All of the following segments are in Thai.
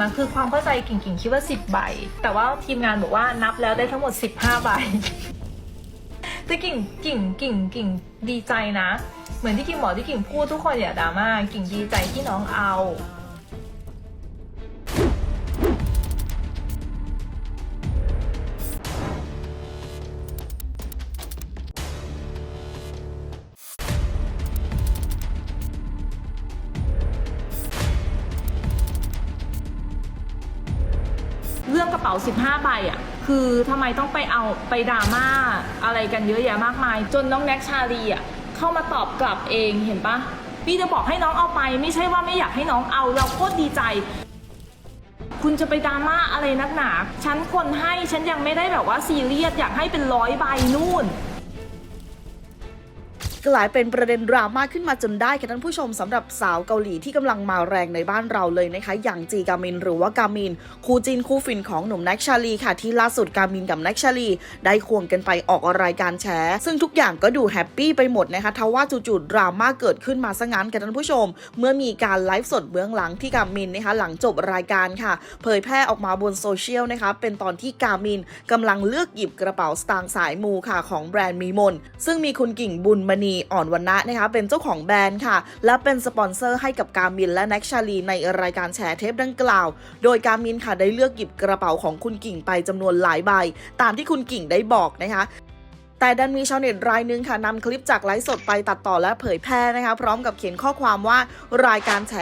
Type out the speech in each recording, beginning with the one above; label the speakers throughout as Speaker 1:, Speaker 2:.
Speaker 1: มันคือความเข้าใจกิ่งกิ่งคิดว่า 10 ใบ แต่ว่าทีมงานบอกว่านับแล้วได้ทั้งหมด 15 ใบแต่กิ่งกิ่งกิ่งกิ่งดีใจนะ เหมือนที่กิ่งบอกที่กิ่งพูดทุกคนอย่าดราม่ากิ่งดีใจที่น้องเอา รื่องกระเป๋า 15 ใบอะ คือทำไมต้องไปเอาไปดราม่าอะไรกันเยอะแยะมากมาย จนน้องแน็กชาลีอะเข้ามาตอบกลับเองเห็นปะพี่จะบอกให้น้องเอาไป ไม่ใช่ว่าไม่อยากให้น้องเอาเราโคตรดีใจ คุณจะไปดราม่าอะไรนักหนา ฉันคนให้ฉันยังไม่ได้แบบว่าซีเรียสอยากให้เป็นร้อยใบนู่น
Speaker 2: กลายเป็นประเด็นดราม่าขึ้นมาจนได้ค่ะท่านผู้ชมสำหรับสาวเกาหลีที่กำลังมาแรงในบ้านเราเลยนะคะ อย่างจีกามินหรือว่ากามิน คู่จินคู่ฟินของหนุ่มแน็กชาลีค่ะที่ล่าสุดกามินกับแน็กชาลี ได้ควงกันไปออกรายการแฉซึ่งทุกอย่างก็ดูแฮปปี้ไปหมดนะคะทว่าจู่ๆดราม่าเกิดขึ้นมาซะงั้นค่ะท่านผู้ชม เมื่อมีการไลฟ์สดเบื้องหลังที่กามินนะคะหลังจบรายการค่ะ เผยแพร่ออกมาบนโซเชียลนะคะเป็นตอนที่กามินกำลังเลือกหยิบกระเป๋าสตางค์สายมูค่ะของแบรนด์มีมนซึ่งมีคุณกิ่งบุญมณีอ่อนวันนะนะคะเป็นเจ้าของแบรนด์ค่ะ และเป็นสปอนเซอร์ให้กับกามินและแน็กชาลีในรายการแชร์เทปดังกล่าว โดยกามินค่ะได้เลือกหยิบกระเป๋าของคุณกิ่งไปจำนวนหลายใบ ตามที่คุณกิ่งได้บอกนะคะ แต่ดันมีชาวเน็ตรายหนึงค่ะนำคลิปจากไลฟ์สดไปตัดต่อและเผยแพร่นะคะ พร้อมกับเขียนข้อความว่ารายการแฉ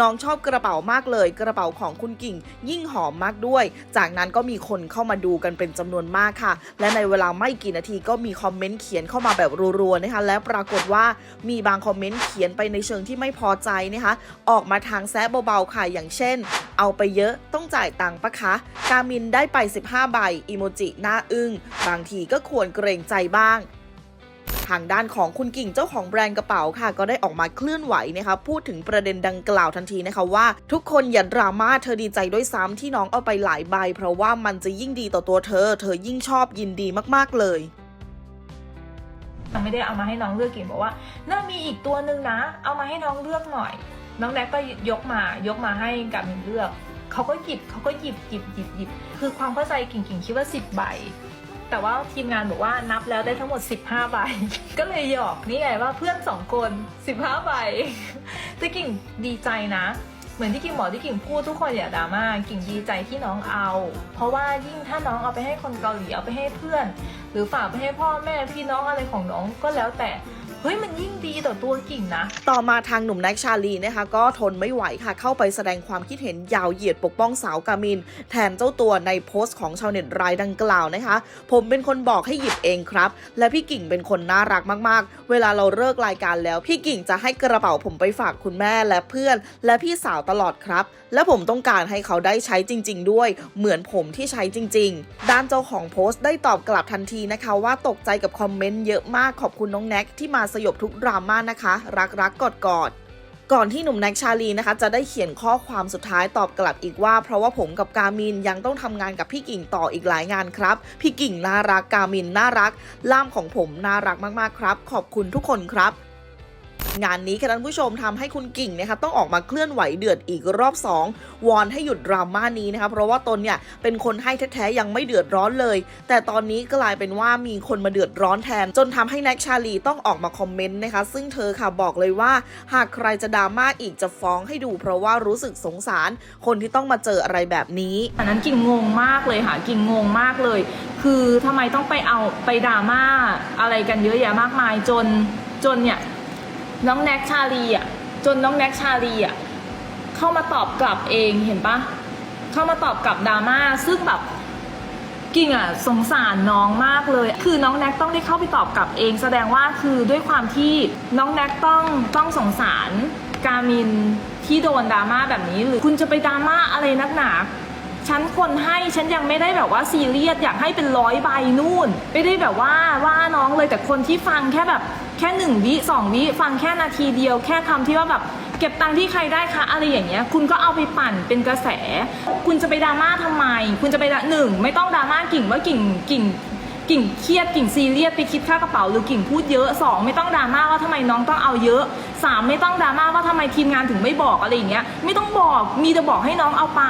Speaker 2: น้องชอบกระเป๋ามากเลย กระเป๋าของคุณกิ่ง ยิ่งหอมมากด้วย จากนั้นก็มีคนเข้ามาดูกันเป็นจำนวนมากค่ะ และในเวลาไม่กี่นาทีก็มีคอมเมนต์เขียนเข้ามาแบบรัวๆนะคะ และปรากฏว่ามีบางคอมเมนต์เขียนไปในเชิงที่ไม่พอใจนะคะ ออกมาทางแซะเบาๆค่ะอย่างเช่น เอาไปเยอะต้องจ่ายตังค์ปะคะ กามินได้ไป 15 ใบอีโมจิหน้าอึ้งบางทีก็ควรเกรงใจบ้าง ทางด้านของคุณกิ่งเจ้าของแบรนด์กระเป๋าค่ะ ก็ได้ออกมาเคลื่อนไหวนะคะพูดถึงประเด็นดังกล่าวทันทีนะคะว่า ทุกคนอย่าดราม่าเธอดีใจด้วยซ้ำที่น้องเอาไปหลายใบ เพราะว่ามันจะยิ่งดีต่อตัวเธอ เธอยิ่งชอบยินดีมากๆเลย
Speaker 1: ยังไม่ได้เอามาให้น้องเลือกกิ่งบอกว่าน่ามีอีกตัวหนึ่งนะ เอามาให้น้องเลือกหน่อย น้องแน็กก็ยกมายกมาให้กับมินเลือกเขาก็หยิบเขาก็หยิบหยิบหยิบหยิบคือความเข้าใจกิ่งกิ่งคิดว่า10ใบ แต่ว่าทีมงานบอกว่านับแล้วได้ทั้งหมด 15 ใบ ก็เลยหยอกนี่ไงว่าเพื่อนสองคน 15 ใบที่กิ่งดีใจนะ เหมือนที่กิ่งบอกที่กิ่งพูดทุกคนอย่าดราม่ากิ่งดีใจที่น้องเอา เพราะว่ายิ่งถ้าน้องเอาไปให้คนเกาหลีเอาไปให้เพื่อน หรือฝากไปให้พ่อแม่พี่น้องอะไรของน้องก็แล้วแต่ เฮ้ยมันยิ่งดีต่อตัวกิ่งนะ
Speaker 2: ต่อมาทางหนุ่มแน็กชาลีนะคะ ก็ทนไม่ไหวค่ะเข้าไปแสดงความคิดเห็นยาวเหยียดปกป้องสาวกามินแทนเจ้าตัวในโพสต์ของชาวเน็ตรายดังกล่าวนะคะ ผมเป็นคนบอกให้หยิบเองครับ และพี่กิ่งเป็นคนน่ารักมากๆ เวลาเราเลิกรายการแล้วพี่กิ่งจะให้กระเป๋าผมไปฝากคุณแม่และเพื่อน และพี่สาวตลอดครับ และผมต้องการให้เขาได้ใช้จริง ๆ ด้วย เหมือนผมที่ใช้จริง ๆ ด้านเจ้าของโพสต์ได้ตอบกลับทันทีนะคะ ว่าตกใจกับคอมเมนต์เยอะมากขอบคุณน้องแน็กที่มาสยบทุกดราม่านะคะ รักรักกอดกอดก่อนที่หนุ่มแน็กชาลีนะคะ จะได้เขียนข้อความสุดท้ายตอบกลับอีกว่า เพราะว่าผมกับกามินยังต้องทำงานกับพี่กิ่งต่ออีกหลายงานครับ พี่กิ่งน่ารักกามินน่ารัก ล่ามของผมน่ารักมากๆครับ ขอบคุณทุกคนครับ งานนี้ค่ะท่านผู้ชมทำให้คุณกิ่งนะคะต้องออกมาเคลื่อนไหวเดือดอีกรอบ 2 วอนให้หยุดดราม่านี้นะคะเพราะว่าตนเนี่ยเป็นคนให้แท้ๆยังไม่เดือดร้อนเลย แต่ตอนนี้กลายเป็นว่ามีคนมาเดือดร้อนแทน จนทำให้แน็กชาลีต้องออกมาคอมเมนต์นะคะ ซึ่งเธอค่ะบอกเลยว่า หากใครจะดราม่าอีกจะฟ้องให้ดู เพราะว่ารู้สึกสงสาร คนที่ต้องมาเจออะไรแบบนี้
Speaker 1: อันนั้นกิ่งงงมากเลยค่ะกิ่งงงมากเลย คือทำไมต้องไปเอาไปดราม่าอะไรกันเยอะแยะมากมายจนจนเนี่ย น้องแน็กชาลีอะจนน้องแน็กชาลีอะเข้ามาตอบกลับเองเห็นปะเข้ามาตอบกลับดราม่าซึ่งแบบกิ่งอะสงสารน้องมากเลย คือน้องแน็กต้องได้เข้าไปตอบกลับเอง แสดงว่าคือด้วยความที่น้องแน็กต้องต้องสงสารกามินที่โดนดราม่าแบบนี้หรือคุณจะไปดราม่าอะไรนักหนา ฉันคนให้ฉันยังไม่ได้แบบว่าซีเรียสอยากให้เป็นร้อยใบนู่น ไม่ได้แบบว่าว่าน้องเลยแต่คนที่ฟังแค่แบบแค่หนึ่งวิสองวิฟังแค่นาทีเดียว แค่คำที่ว่าแบบเก็บตังค์ที่ใครได้คะอะไรอย่างเงี้ย คุณก็เอาไปปั่นเป็นกระแส คุณจะไปดราม่าทำไม คุณจะไปหนึ่งไม่ต้องดราม่ากิ่งว่ากิ่งกิ่งกิ่งเครียดกิ่งซีเรียสไปคิดค่ากระเป๋าหรือกิ่งพูดเยอะสองไม่ต้องดราม่าว่าทำไมน้องต้องเอาเยอะสามไม่ต้องดราม่าว่าทำไมทีมงานถึงไม่บอกอะไรอย่างเงี้ยไม่ต้องบอกมีแต่บอกให้น้องเอาไป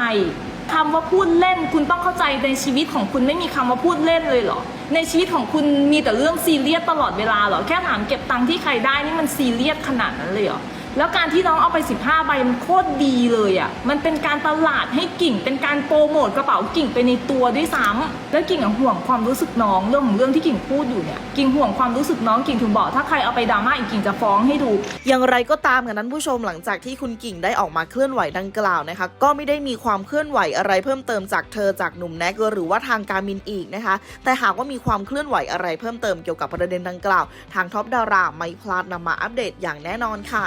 Speaker 1: คำว่าพูดเล่น คุณต้องเข้าใจในชีวิตของคุณไม่มีคำว่าพูดเล่นเลยเหรอ ในชีวิตของคุณมีแต่เรื่องซีเรียสตลอดเวลาเหรอ แค่ถามเก็บตังค์ที่ใครได้นี่มันซีเรียสขนาดนั้นเลยเหรอ แล้วการที่น้องเอาไป 15 ใบมันโคตรดีเลยอะ่ะ มันเป็นการตลาดให้กิ่ง เป็นการโปรโมทกระเป๋ากิ่งไปในตัวด้วยซ้ำแล้วกิ่งห่วงความรู้สึกน้องเรื่องของเรื่องที่กิ่งพูดอยู่เนี่ย กิ่งห่วงความรู้สึกน้องกิ่งถึงบอกถ้าใครเอาไปดราม่าอีกกิ่งจะฟ้องให้ดู
Speaker 2: อย่างไรก็ตามค่ะนั้นผู้ชมหลังจากที่คุณกิ่งได้ออกมาเคลื่อนไหวดังกล่าวนะคะ ก็ไม่ได้มีความเคลื่อนไหวอะไรเพิ่มเติมจากเธอจากหนุ่มแน็กหรือว่าทางการมินอีกนะคะ แต่หากว่ามีความเคลื่อนไหวอะไรเพิ่มเติมเกี่ยวกับประเด็นดังกล่าว ทางท็อปดาราไม่พลาดนำมาอัปเดตอย่างแน่นอนค่ะ